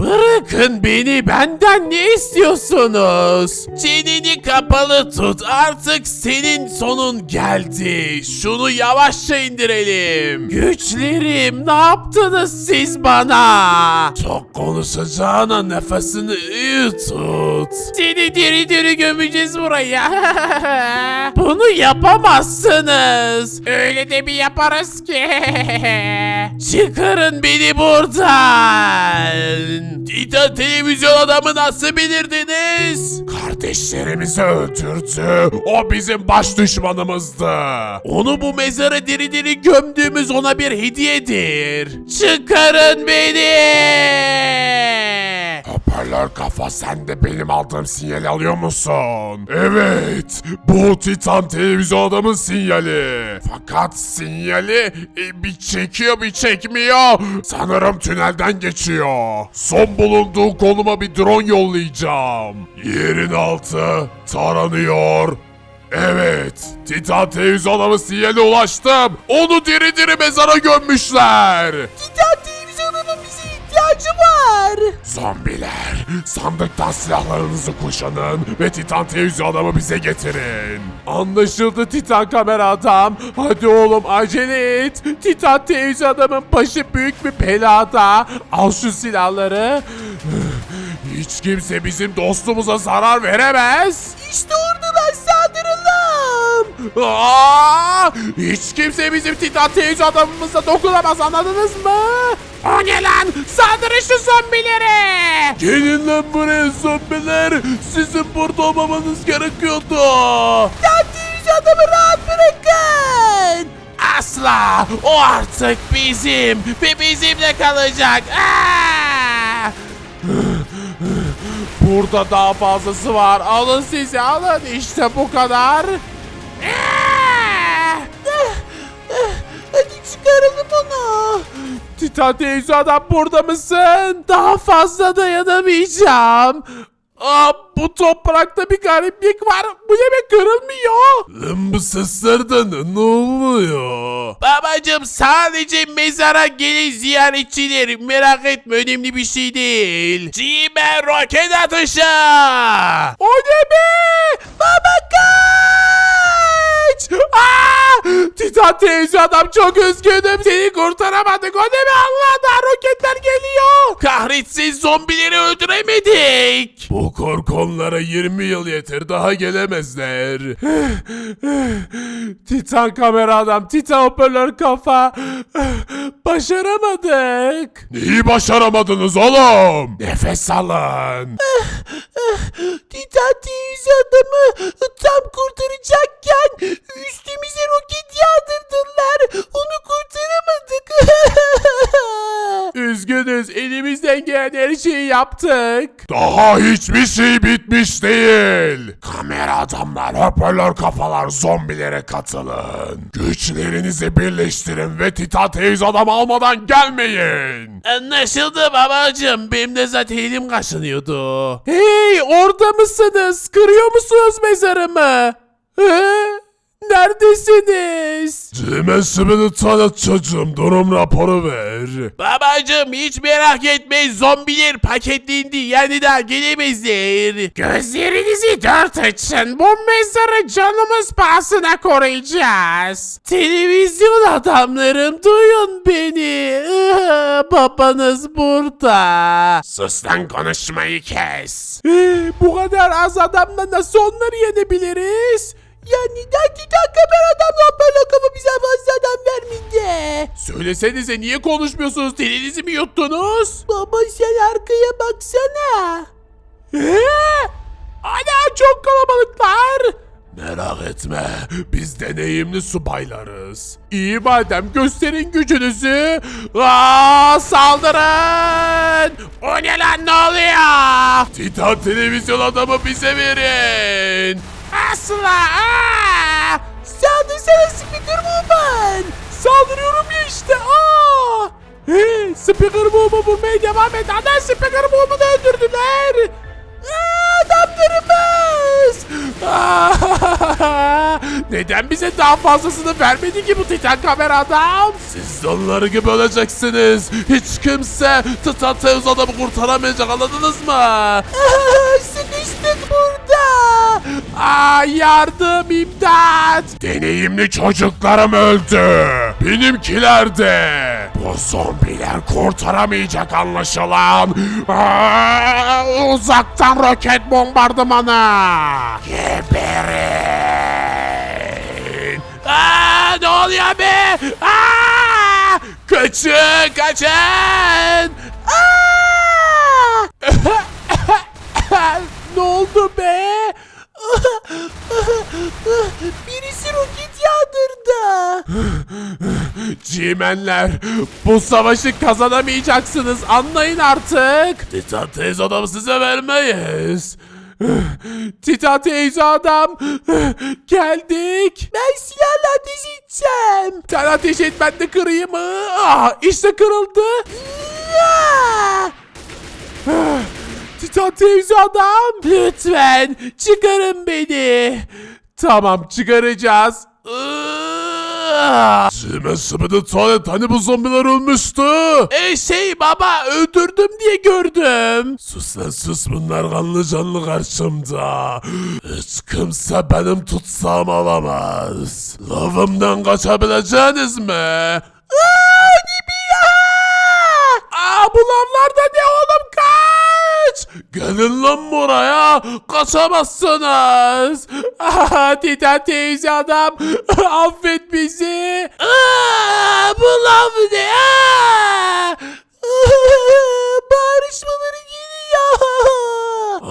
Bırakın beni benden ne istiyorsunuz? Çeneni kapalı tut artık senin sonun geldi. Şunu yavaşça indirelim. Güçlerim ne yaptınız siz bana? Çok konuşacağına nefesini iyi tut. Seni diri diri gömeceğiz buraya. Bunu yapamazsınız. Öyle de bir yaparız ki. Çıkarın beni buradan. Titan televizyon adamı nasıl bilirdiniz? Kardeşlerimizi öldürdü. O bizim baş düşmanımızdı. Onu bu mezara diri diri gömdüğümüz ona bir hediyedir. Çıkarın beni. Hoparlör kafa sen de benim aldığım sinyali alıyor musun? Evet. Bu Titan televizyon adamın sinyali. Fakat sinyali e, bir çekiyor bir çekmiyor. Sanırım tünelden geçiyor. Son bulunduğu konuma bir drone yollayacağım. Yerin altı taranıyor. Evet, Titan televizyon adamı sinyale ulaştım. Onu diri diri mezara gömmüşler. Zombiler, sandıktan silahlarınızı kuşanın ve Titan televizyon adamı bize getirin. Anlaşıldı Titan kamera adam. Hadi oğlum acele et. Titan televizyon adamın başı büyük bir belada. Al şu silahları. Hiç kimse bizim dostumuza zarar veremez. İşte oradalar saldıralım. Aa, hiç kimse bizim Titan televizyon adamımıza dokunamaz anladınız mı? O ne lan? Saldırın şu zombilere! Gelin lan buraya zombiler! Sizin burada olmamanız gerekiyordu! Televizyon adamı rahat bırakın. Asla! O artık bizim ve bizimle kalacak! Aa! Burada daha fazlası var. Alın sizi alın. İşte bu kadar. Aa! Hadi çıkaralım. Titan teyze adam burada mısın? Daha fazla dayanamayacağım. Aa, bu toprakta bir gariplik var. Bu yemek kırılmıyor. Lambı sısırdın. Ne oluyor? Babacım sadece mezara gelen ziyaretçiler. Merak etme önemli bir şey değil. Cime roket atışı. O ne be? Baba kaç! Aa! Titan teyze adam çok üzgünüm. Seni kurtaramadık. O ne be Allah daha roketler geliyor. Kahretsin zombileri öldüremedik. Bu korku onlara 20 yıl yeter. Daha gelemezler. Titan kamera adam, Titan hoparlör kafa. Başaramadık. Neyi başaramadınız oğlum? Nefes alın. Titan televizyon adamı tam kurtaracakken üstümüze roket yağdırdılar. Onu kurtaramadık. Üzgünüz. Elimizden gelen her şeyi yaptık. Daha hiçbir şey bitmiş değil. Kamera adamlar, hoparlör kafalar zombilere katılın. Güçlerinizi birleştirin ve Titan teyze adam almadan gelmeyin. Anlaşıldı babacım. Benim de zaten elim kaşınıyordu. Hey orada mısınız? Kırıyor musunuz mezarımı? He? Neredesiniz? Cimesimi tanıt çocuğum. Durum raporu ver. Babacım hiç merak etme. Zombiler paketlendi. Yani daha gelemezler. Gözlerinizi dört açın. Bu mezarı canımız pahasına koruyacağız. Televizyon adamlarım duyun beni. Babanız burada. Sus lan konuşmayı kes. bu kadar az adamla nasıl onları yenebiliriz? Ya neden Titan kamera adamla böyle kafa bize fazla adam vermedi? Söylesenize niye konuşmuyorsunuz? Dilinizi mi yuttunuz? Baba sen arkaya baksana. Ee? Hala çok kalabalıklar. Merak etme, biz deneyimli subaylarız. İyi madem gösterin gücünüzü. Aa, saldırın! O ne lan ne oluyor? Titan televizyon adamı bize verin. Asla! Aa! Saldırsana Speaker Woman. Saldırıyorum ya işte. Aa! Hey, Speaker Boom'u vurmaya devam et. Ana Speaker Boom'u da öldürdüler. Aa, adamlarımız. Aa, Neden bize daha fazlasını vermedi ki bu Titan kamera adam? Siz de onları gibi öleceksiniz. Hiç kimse Titan Teus adamı kurtaramayacak anladınız mı? Aa yardım imdat. Deneyimli çocuklarım öldü. Benimkiler de. Bu zombiler kurtaramayacak anlaşılan. Aa, uzaktan roket bombardımanı. Geberin. Aa, ne oluyor be? Aa, kaçın kaçın. Aa! ne oldu be? Birisi roket yağdırdı. Cimenler bu savaşı kazanamayacaksınız anlayın artık. Titan teyze adamı size vermeyiz. Titan teyze adam geldik. Ben silahla ateş edeceğim. Sen ateş et ben de kırayım. Ah, işte kırıldı. Ah! Titan teyze adam. Lütfen çıkarın beni. Tamam çıkaracağız. Sime sıvıdı tuvalet hani bu zombiler ölmüştü. E şey baba öldürdüm diye gördüm. Sus lan sus bunlar kanlı canlı karşımda. Hiç kimse benim tutsam alamaz. Lavımdan kaçabileceğiniz mi? Aa, gibi ya! Aa bu lavlar da ne! Gelin lan buraya kaçamazsınız. Titan teyze adam affet bizi. Aa, bu lav ne? Aa! Bağırışmaları geliyor.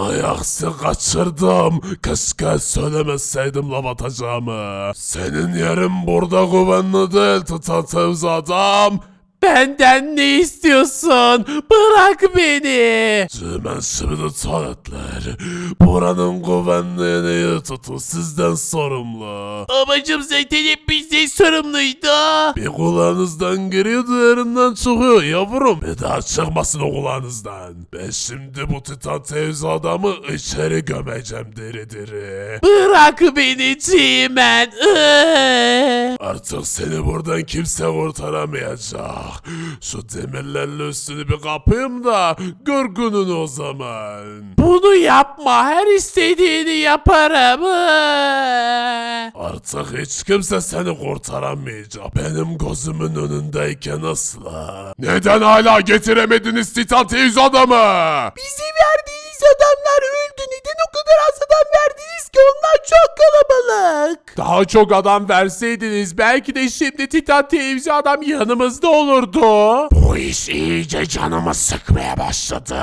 Ay aksi kaçırdım. Keşke söylemeseydim lav atacağımı. Senin yerin burada güvenli değil teyze adam. Benden ne istiyorsun? Bırak beni. Hemen şimdi tuvaletler. Buranın güvenliğini tutun. Sizden sorumlu. Babacım zaten hep bizden sorumluydu. Bir kulağınızdan giriyor diğerinden çıkıyor yavrum. Bir daha çıkmasın o kulağınızdan. Ben şimdi bu titan teyze adamı içeri gömeceğim diri diri. Bırak beni Cimen. Artık seni buradan kimse kurtaramayacak. Şu demirlerle üstünü bir kapayım da gör gününü o zaman. Bunu yapma her istediğini yaparım. Artık hiç kimse seni kurtaramayacak. Benim gözümün önündeyken asla. Neden hala getiremediniz Titan teyze adamı? Bize verdiğiniz adamlar öldü. Adam verdiniz ki? Onlar çok kalabalık. Daha çok adam verseydiniz belki de şimdi Titan teyze adam yanımızda olurdu. Bu iş iyice canımı sıkmaya başladı.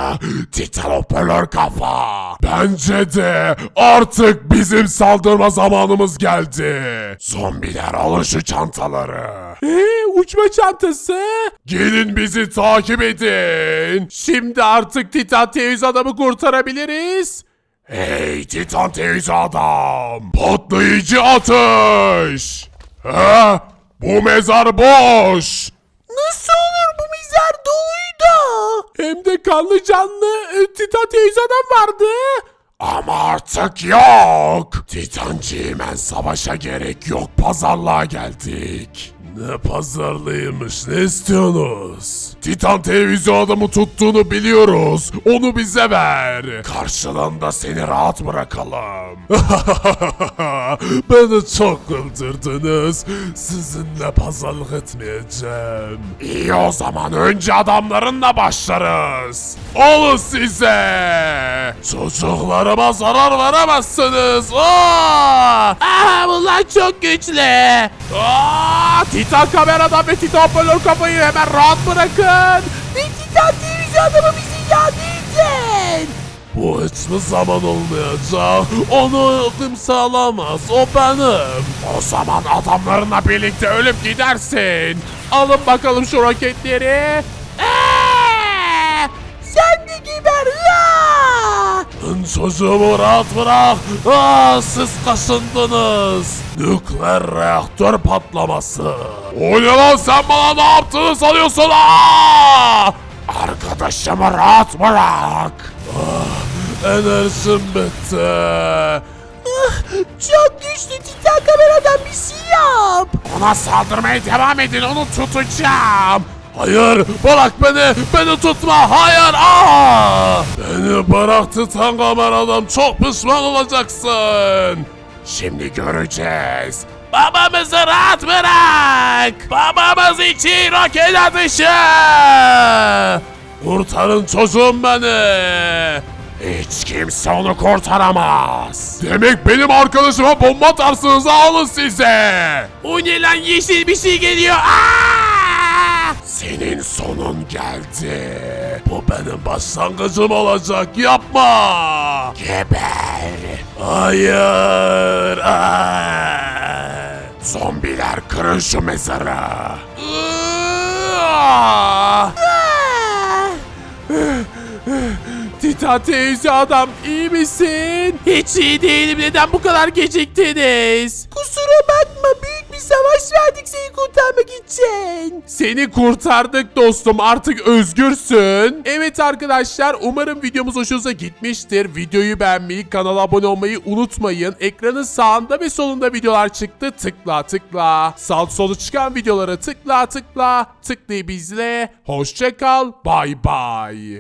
Titan hoparlör kafa. Bence de artık bizim saldırma zamanımız geldi. Zombiler alın şu çantaları. Ee, uçma çantası. Gelin bizi takip edin. Şimdi artık Titan teyze adamı kurtarabiliriz. Hey Titan teyze adam! Patlayıcı atış! Ha? Bu mezar boş! Nasıl olur bu mezar doluydu? Hem de kanlı canlı e, Titan teyze adam vardı. Ama artık yok. Titan Cimen savaşa gerek yok pazarlığa geldik. Ne pazarlıymış ne istiyorsunuz? Titan televizyon adamı tuttuğunu biliyoruz. Onu bize ver. Karşılığında seni rahat bırakalım. Beni çok güldürdünüz. Sizinle pazarlık etmeyeceğim. İyi o zaman önce adamlarınla başlarız. Olun size. Çocuklarıma zarar veremezsiniz. Aa! Aa, bunlar çok güçlü. Aa, Titan kameradan ve Titan hoparlör kafayı hemen rahat bırakın. Ve Titan TV adamı bizi yağdırdın. Bu hiçbir zaman olmayacak. Onu kimse alamaz. O benim. O zaman adamlarınla birlikte ölüp gidersin. Alın bakalım şu roketleri. Eee! Çocuğumu rahat bırak. Aa, siz kaşındınız. Nükleer reaktör patlaması. O ne lan sen bana ne yaptığını sanıyorsun? Aa! Arkadaşımı rahat bırak. Ah, enerjim bitti. Ah, Çok güçlü Titan kameradan bir şey yap. Ona saldırmaya devam edin onu tutacağım. Hayır bırak beni beni tutma hayır aa! Beni bırak Titan kameradan çok pişman olacaksın. Şimdi göreceğiz. Babamızı rahat bırak. Babamız için roket atışı. Kurtarın çocuğum beni. Hiç kimse onu kurtaramaz. Demek benim arkadaşıma bomba atarsınız alın size. O ne lan yeşil bir şey geliyor. Aa! Senin sonun geldi. Bu benim başlangıcım olacak. Yapma. Geber. Hayır. Zombiler kırın şu mezarı. Aa! Titan teyze adam iyi misin? Hiç iyi değilim. Neden bu kadar geciktiniz? Kusura bakma büyük bir savaş verdik seni kurtarmak için. Seni kurtardık dostum artık özgürsün. Evet arkadaşlar umarım videomuz hoşunuza gitmiştir. Videoyu beğenmeyi, kanala abone olmayı unutmayın. Ekranın sağında ve solunda videolar çıktı. Tıkla tıkla. Sağ solu çıkan videolara tıkla tıkla. Tıklayıp izle. Hoşça kal. Bay bay.